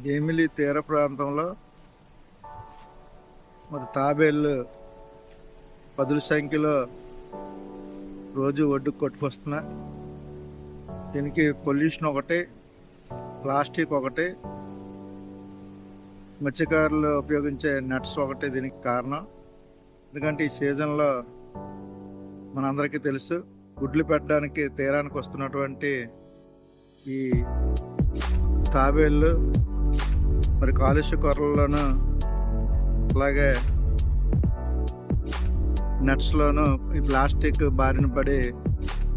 భీమిలి తీర ప్రాంతంలో మరి తాబేళ్ళు పదుల సంఖ్యలో రోజు ఒడ్డుకు కొట్టుకొస్తున్నా. దీనికి పొల్యూషన్ ఒకటి ప్లాస్టిక్ ఒకటి మత్స్యకారులు ఉపయోగించే నట్స్ ఒకటి దీనికి కారణం. ఎందుకంటే ఈ సీజన్లో మనందరికీ తెలుసు గుడ్లు పెట్టడానికి తీరానికి వస్తున్నటువంటి ఈ తాబేళ్ళు మరి కాలుష్య కొరల్లోనూ అలాగే నట్స్లోనూ ఈ ప్లాస్టిక్ బారిన పడి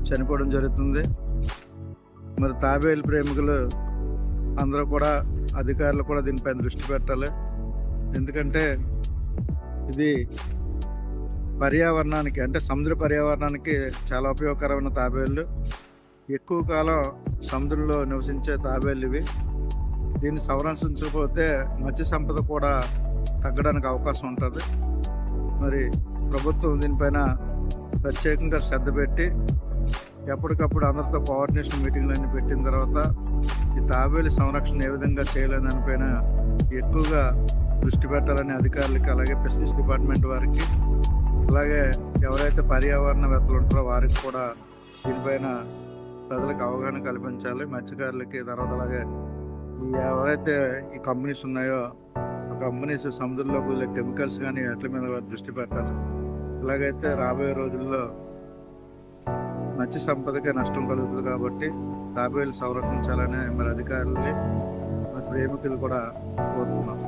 చనిపోవడం జరుగుతుంది. మరి తాబేలు ప్రేమికులు అందరూ కూడా అధికారులు కూడా దీనిపై దృష్టి పెట్టాలి. ఎందుకంటే ఇది పర్యావరణానికి అంటే సముద్ర పర్యావరణానికి చాలా ఉపయోగకరమైన తాబేళ్ళు ఎక్కువ కాలం సముద్రంలో నివసించే తాబేళ్ళు ఇవి. దీన్ని సంరక్షించకపోతే మత్స్య సంపద కూడా తగ్గడానికి అవకాశం ఉంటుంది. మరి ప్రభుత్వం దీనిపైన ప్రత్యేకంగా శ్రద్ధ పెట్టి ఎప్పటికప్పుడు అందరితో కోఆర్డినేషన్ మీటింగ్లన్నీ పెట్టిన తర్వాత ఈ తాబేలు సంరక్షణ ఏ విధంగా చేయాలని దానిపైన ఎక్కువగా దృష్టి పెట్టాలని అధికారులకి అలాగే ఫిషరీస్ డిపార్ట్మెంట్ వారికి అలాగే ఎవరైతే పర్యావరణవేత్తలు ఉంటారో వారికి కూడా దీనిపైన ప్రజలకు అవగాహన కల్పించాలి. మత్స్యకారులకి తర్వాత అలాగే ఎవరైతే ఈ కంపెనీస్ ఉన్నాయో ఆ కంపెనీస్ సముద్రంలోకి వెళ్ళే కెమికల్స్ కానీ వాటి మీద దృష్టి పెట్టాలి. ఇలాగైతే రాబోయే రోజుల్లో మంచి సంపదకే నష్టం కలుగుతుంది కాబట్టి తాబేలు సంరక్షించాలని మరి అధికారుల్ని మరి ప్రేమికులు కూడా కోరుతున్నాం.